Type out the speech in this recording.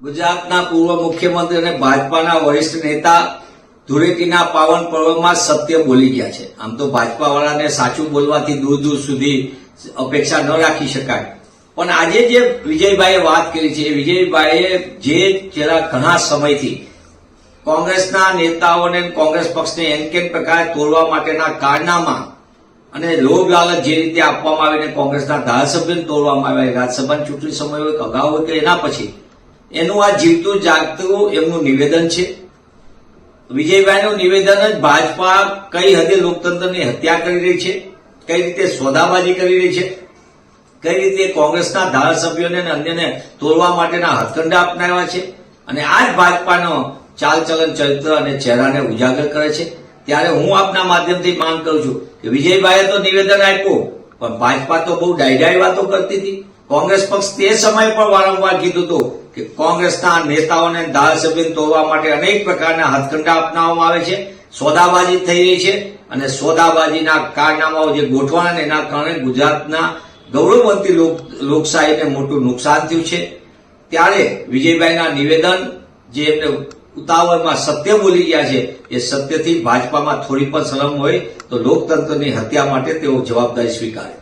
ગુજરાતના પૂર્વ મુખ્યમંત્રી અને ભાજપાના વરિષ્ઠ નેતા ધૂળેટીના પાવન પર્વમાં સત્ય બોલી ગયા છે. આમ તો ભાજપા વાળાને સાચું બોલવાથી દૂર દૂર સુધી અપેક્ષા ન રાખી શકાય. પણ આજે જે વિજયભાઈએ વાત કરી છે, એ વિજયભાઈએ જે છેલ્લા ઘણા સમયથી કોંગ્રેસના નેતાઓને કોંગ્રેસ પક્ષને એન કેન પ્રકારે તોડવા માટેના કારનામા અને લોભ લાલચ જે રીતે આપવામાં આવીને કોંગ્રેસના ધારાસભ્યને તોડવામાં આવ્યા રાજ્યસભાની ચૂંટણી સમય હોય અગાઉ હોય કે એના પછી એનું આ જીવતું જાગતું એમનું નિવેદન છે. વિજયભાઈનું નિવેદન જ ભાજપા કઈ હદે લોકતંત્રની હત્યા કરી રહી છે, કઈ રીતે સોદાબાજી કરી રહી છે, કઈ રીતે કોંગ્રેસના ધારાસભ્યોને અને અન્યને તોડવા માટેના હથકંડા અપનાવ્યા છે અને આ જ ભાજપાનો ચાલચલન ચરિત્ર અને ચહેરાને ઉજાગર કરે છે. ત્યારે હું આપના માધ્યમથી માંગ કરું છું કે વિજયભાઈએ તો નિવેદન આપ્યું, પણ ભાજપા તો બહુ ડાયડાઈ વાતો કરતી હતી. કોંગ્રેસ પક્ષ તે સમયે પણ વારંવાર કીધું હતું કે કોંગ્રેસના નેતાઓને અને ધારાસભ્યોને તોડવા માટે અનેક પ્રકારના હથકંડા અપનાવવામાં આવે છે, સોદાબાજી થઈ રહી છે અને સોદાબાજીના કારનામાઓ જે ગોઠવાના એના કારણે ગુજરાતના ગૌરવવંતી લોકશાહીને મોટું નુકસાન થયું છે. ત્યારે વિજયભાઈના નિવેદન જે એમને ઉતાવળમાં સત્ય બોલી ગયા છે, એ સત્યથી ભાજપામાં થોડી પણ શરમ હોય તો લોકતંત્રની હત્યા માટે તેઓ જવાબદારી સ્વીકારે.